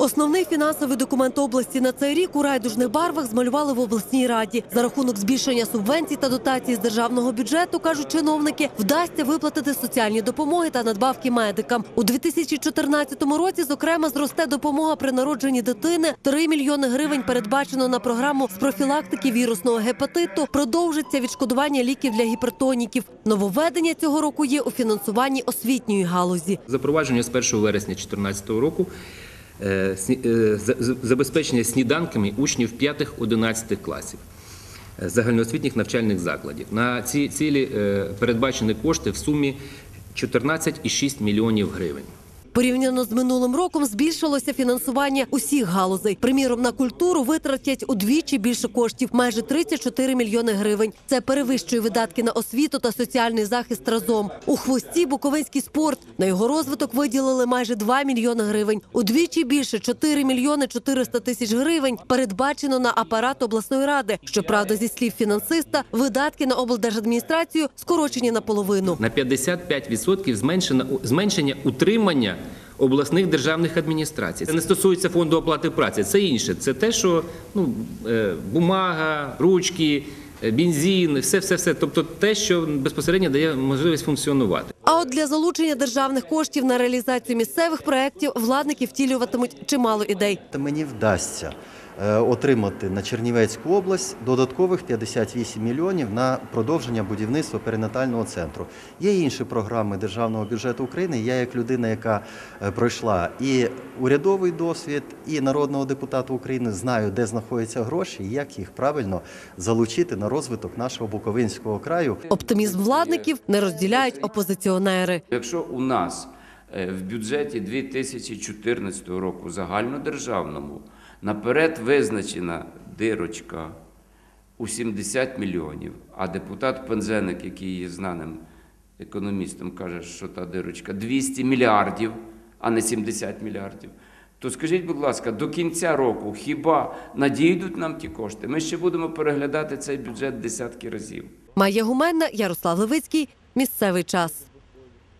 Основний фінансовий документ області на цей рік у райдужних барвах змалювали в обласній раді. За рахунок збільшення субвенцій та дотацій з державного бюджету, кажуть чиновники, вдасться виплатити соціальні допомоги та надбавки медикам. У 2014 році, зокрема, зросте допомога при народженні дитини. 3 мільйони гривень передбачено на програму з профілактики вірусного гепатиту. Продовжиться відшкодування ліків для гіпертоніків. Нововведення цього року є у фінансуванні освітньої галузі. Запровадження з 1 вересня 2014 року е, е, за- за- забезпечення сніданками учнів 5-11 класів е, загальноосвітніх навчальних закладів. На ці цілі передбачені кошти в сумі 14,6 мільйонів гривень. Порівняно з минулим роком збільшилося фінансування усіх галузей. Приміром, на культуру витратять удвічі більше коштів майже 34 мільйони гривень. Це перевищує видатки на освіту та соціальний захист разом. У хвості буковинський спорт на його розвиток виділили майже 2 мільйони гривень. Удвічі більше 4 мільйони 400 тисяч гривень передбачено на апарат обласної ради. Щоправда, зі слів фінансиста, видатки на облдержадміністрацію скорочені наполовину. На 55% зменшено зменшення утримання обласних державних адміністрацій. Це не стосується фонду оплати праці, це інше. Це те, що ну, е, бумага, ручки, е, бензин, все, все, все. Тобто те, що безпосередньо дає можливість функціонувати. А от для залучення державних коштів на реалізацію місцевих проєктів владники втілюватимуть чимало ідей. Та мені вдасться отримати на Чернівецьку область додаткових 58 мільйонів на продовження будівництва перинатального центру. Є інші програми державного бюджету України. Я, як людина, яка е, пройшла і урядовий досвід, і народного депутата України, знаю, де знаходяться гроші і як їх правильно залучити на розвиток нашого Буковинського краю. Оптимізм владників не розділяють опозиціонери. Якщо у нас е, в бюджеті 2014 року загальнодержавному наперед визначена дирочка у 70 мільйонів, а депутат Пензеник, який є знаним економістом, каже, що та дирочка 200 мільярдів, а не 70 мільярдів. То скажіть, будь ласка, до кінця року хіба надійдуть нам ті кошти? Ми ще будемо переглядати цей бюджет десятки разів. Майя Гуменна, Ярослав Левицький. Місцевий час.